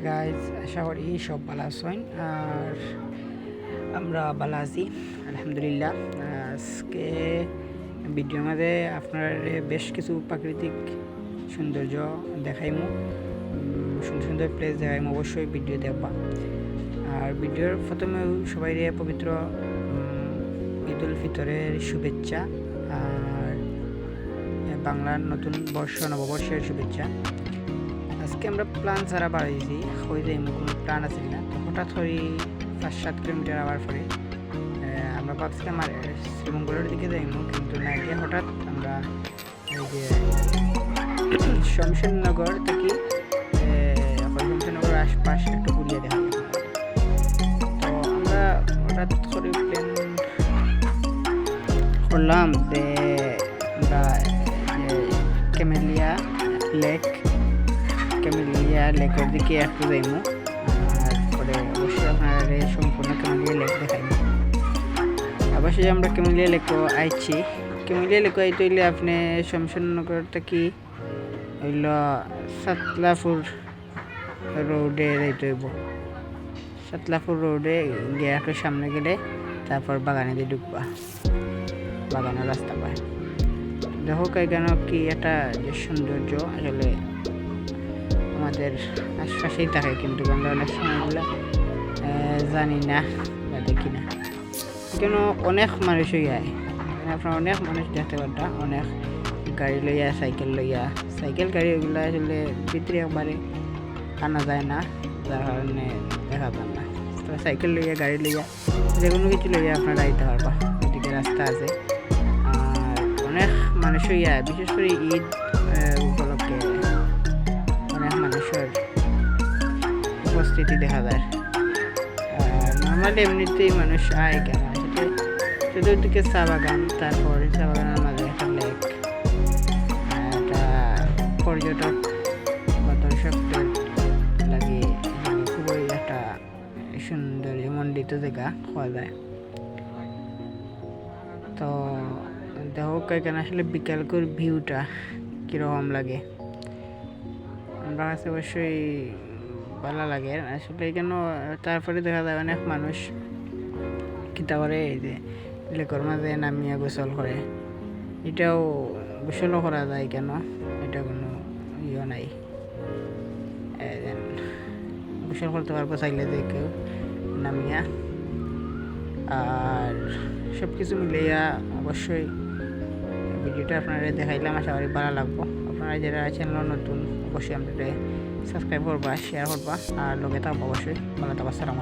Guys আশা করি সব ভালো আছেন। আর আমরা ভালো আছি আলহামদুলিল্লাহ। আজকে ভিডিওর মাঝে আপনার বেশ কিছু প্রাকৃতিক সৌন্দর্য দেখাইমু। সুন্দর সুন্দর প্লেস দেখাইমু অবশ্যই ভিডিও দেখবা। আর ভিডিওর প্রথমে সবাই পবিত্র উম, ঈদ উল ফিতরের শুভেচ্ছা। আর বাংলার নতুন বর্ষ নববর্ষের শুভেচ্ছা। আজকে আমরা প্ল্যান ছাড়া বাড়াইছি হয়ে যাই কোনো প্ল্যান আছে না হঠাৎ করে পাঁচ সাত কিলোমিটার আবার পরে আমরা ভাবছিলাম আর শ্রীমঙ্গলের দিকে যাইমু, কিন্তু না, গিয়ে হঠাৎ আমরা এই যে শমশেরনগর থেকে শমশেরনগর আশপাশ একটু ঘুরিয়ে দেখা তো আমরা হঠাৎ করে প্ল্যান করলাম যে আমরা ক্যামেলিয়া লেক ক্যামেলিয়া লেকের দিকে একটু যাইমু আর পরে অবশ্যই আপনারা সম্পূর্ণ ক্যামেলিয়া লেক দেখাইমু অবশ্যই আমরা ক্যামেলিয়া লেকও আইছি। ক্যামেলিয়া লেক আইতে হইলে আপনি শমশেরনগর থেকে হইল সাতলাপুর রোডে যাইতে হইব। সাতলাপুর রোডে গিয়ে একটু সামনে গেলে তারপর বাগানে দিয়ে ঢুকবা। বাগানের রাস্তা পায়। দেখো কেন কি একটা যে সৌন্দর্য, আসলে আমাদের আশপাশেই থাকে কিন্তু আমরা অনেক সময়গুলো জানি না বা দেখি না। কেন অনেক মানুষই আয়। আপনার অনেক মানুষ দেখতে পারটা অনেক গাড়ি লইয়া, সাইকেল লইয়া। সাইকেল, গাড়ি এগুলো আসলে ভিতরে একবারে আনা যায় না, যার কারণে দেখা পান না। তো সাইকেল লইয়া, গাড়ি লইয়া, যে কোনো কিছু লইয়া আপনারা আইতে পারবা। এদিকে রাস্তা আছে। আর অনেক মানুষই আয়, বিশেষ করে ঈদ উপস্থিতি দেখা যায়। নর্মালি এমনিতেই মানুষ আয় কেন? চতুর্দিকে চা বাগান তারপরে চা বাগানের মাঝে একটা লেক, একটা পর্যটক বা দর্শকদের লাগে। খুবই একটা সুন্দর মন্ডিত জায়গা পাওয়া যায়। তো দেখো এখানে আসলে বিকালকর ভিউটা কীরকম লাগে। আমরা কাছে অবশ্যই ভালো লাগে। আসলে এখানে তারপরে দেখা যায় অনেক মানুষ কিতা করে, এই যে লেকর মাঝে নামিয়া গোসল করে। এটাও গোসলও করা যায় কেন? এটা কোনো ইয়ে নাই। গোসল করতে পারব চাইলে যে কেউ নামিয়া। আর সব কিছু মিলিয়া অবশ্যই ভিডিওটা আপনারা দেখাইলাম, আশা করি ভালো লাগবো। আপনারা যারা চ্যানেল নতুন, অবশ্যই আপনাদের সাবস্ক্রাইব করবা শেয়ার করবা, আর লগে থাকব অবশ্যই। ভালো থাকব, আসসালামু